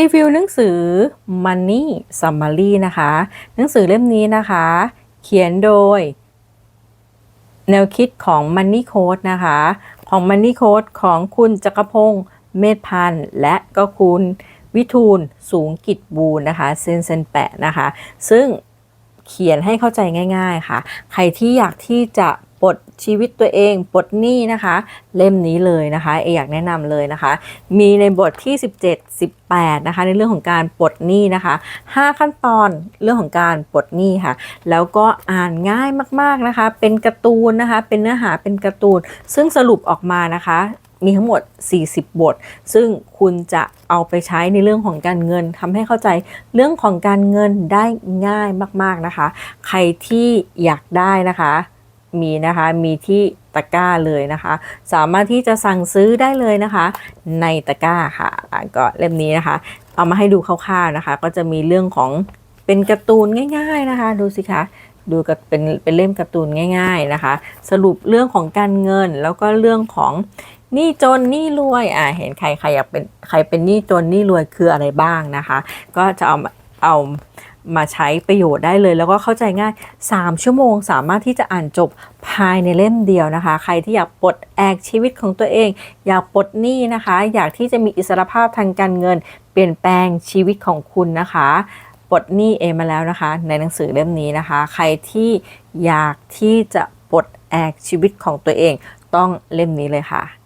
รีวิวหนังสือ Money Summary นะคะ หนังสือเล่มนี้นะคะ เขียนโดย แนวคิดของ Money Code นะคะ ของ Money Code ของคุณจักรพงศ์เมธพันธ์และก็คุณวิทูลสูงกิจบูรนะคะ เซนเซนแปะนะคะ ซึ่งเขียนให้เข้าใจง่าย ๆ ค่ะ ใครที่อยากที่จะ ปลดชีวิตตัวเองปลดหนี้นะคะ เล่มนี้เลยนะคะเออยากแนะนำเลยนะคะ มีในบทที่ 17 18นะคะในเรื่องของการปลดหนี้นะคะ 5 ขั้นตอนเรื่องของการปลดหนี้ค่ะ แล้วก็อ่านง่ายมากๆนะคะ เป็นการ์ตูนนะคะ เป็นเนื้อหาเป็นการ์ตูน ซึ่งสรุปออกมานะคะมีทั้งหมด 40 บท ซึ่งคุณจะเอาไปใช้ในเรื่องของการเงินทำให้เข้าใจเรื่องของการเงินได้ง่ายมาก ๆนะคะ ใครที่อยากได้นะคะ มีนะคะมีที่ตะกร้าเลยนะคะ สามารถที่จะสั่งซื้อได้เลยนะคะ ในตะกร้าค่ะก็เล่มนี้นะคะ เอามาให้ดูคร่าวๆนะคะ ก็จะมีเรื่องของเป็นการ์ตูนง่าย ๆนะคะ ดูสิคะดูกับเป็นเป็นเล่มการ์ตูนง่าย ๆนะคะ สรุปเรื่องของการเงินแล้วก็เรื่องของหนี้จนหนี้รวยอ่าเห็นใครใครอยากเป็นใครเป็นหนี้จนหนี้รวยคืออะไรบ้างนะคะ ก็จะเอามา เอามาใช้ประโยชน์ได้เลย แล้วก็เข้าใจง่าย 3 ชั่วโมงสามารถที่จะอ่านจบภายในเล่มเดียวนะคะ ใครที่อยากปลดแอกชีวิตของตัวเอง อยากปลดหนี้นะคะ อยากที่จะมีอิสรภาพทางการเงิน เปลี่ยนแปลงชีวิตของคุณนะคะปลดหนี้เองมาแล้วนะคะ ในหนังสือเล่มนี้นะคะ ใครที่อยากที่จะปลดแอกชีวิตของตัวเอง ต้องเล่มนี้เลยค่ะ